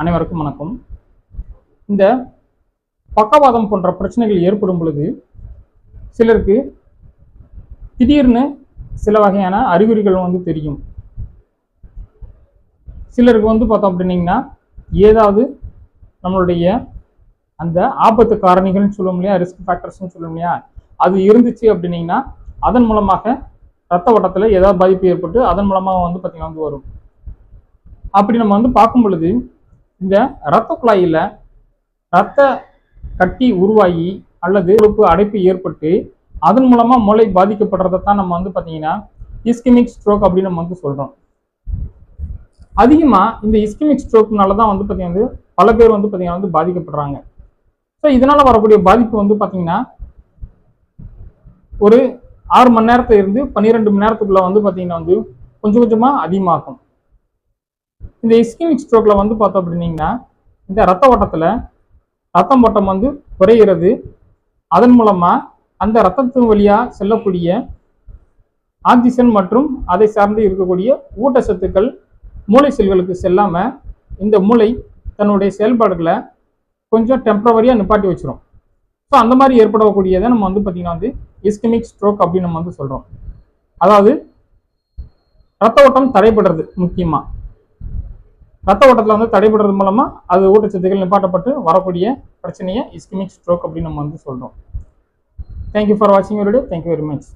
அனைவருக்கும் வணக்கம். இந்த பக்கவாதம் போன்ற பிரச்சனைகள் ஏற்படும் பொழுது சிலருக்கு திடீர்னு சில வகையான அறிகுறிகள் வந்து தெரியும். சிலருக்கு வந்து பார்த்தோம் அப்படின்னீங்கன்னா ஏதாவது நம்மளுடைய அந்த ஆபத்து காரணிகள்னு சொல்லுவோம் இல்லையா ரிஸ்க் ஃபேக்டர்ஸ்னு சொல்லுவோம் இல்லையா அது இருந்துச்சு அப்படின்னீங்கன்னா அதன் மூலமாக ரத்த ஓட்டத்தில் ஏதாவது பாதிப்பு ஏற்பட்டு அதன் மூலமாக வந்து பார்த்தீங்கன்னா வந்து வரும். அப்படி நம்ம வந்து பார்க்கும் பொழுது இந்த இரத்த குழாயில் இரத்த கட்டி உருவாகி அல்லது உறுப்பு அடைப்பு ஏற்பட்டு அதன் மூலமாக மூளை பாதிக்கப்படுறதை தான் நம்ம வந்து பார்த்தீங்கன்னா இஸ்கிமிக் ஸ்ட்ரோக் அப்படின்னு நம்ம வந்து சொல்கிறோம் அதிகமாக இந்த இஸ்கிமிக் ஸ்ட்ரோக்னால தான் வந்து பார்த்தீங்கன்னா வந்து பல பேர் வந்து பார்த்தீங்கன்னா வந்து பாதிக்கப்படுறாங்க. ஸோ இதனால் வரக்கூடிய பாதிப்பு வந்து பார்த்தீங்கன்னா ஒரு ஆறு மணி நேரத்தை இருந்து பன்னிரெண்டு மணி நேரத்துக்குள்ள வந்து பார்த்தீங்கன்னா வந்து கொஞ்சம் கொஞ்சமாக அதிகமாகும். இந்த இஸ்கிமிக் ஸ்ட்ரோக்கில் வந்து பார்த்தோம் அப்படின்னீங்கன்னா இந்த ரத்த ஓட்டத்துல ரத்தம் ஓட்டம் வந்து குறைகிறது. அதன் மூலமா அந்த ரத்தத்தின் வழியா செல்லக்கூடிய ஆக்சிஜன் மற்றும் அதை சார்ந்து இருக்கக்கூடிய ஊட்டச்சத்துக்கள் மூளை செல்களுக்கு செல்லாம இந்த மூளை தன்னுடைய செயல்பாடுகளை கொஞ்சம் டெம்பரவரியாக நிப்பாட்டி வச்சிரும். ஸோ அந்த மாதிரி ஏற்படக்கூடியதை நம்ம வந்து பார்த்திங்கன்னா வந்து இஸ்கிமிக் ஸ்ட்ரோக் அப்படின்னு நம்ம வந்து சொல்றோம். அதாவது ரத்த ஓட்டம் தடைபடுறது முக்கியமா. ரத்த ஓட்டத்தில் வந்து தடைபடுறது மூலமாக அது ஊட்டச்சத்துக்கள் நிப்பாட்டப்பட்டு வரக்கூடிய பிரச்சனையை இஸ்கிமிக் ஸ்ட்ரோக் அப்படின்னு நம்ம வந்து சொல்கிறோம் தேங்க்யூ ஃபார் வாட்சிங் video thank you very much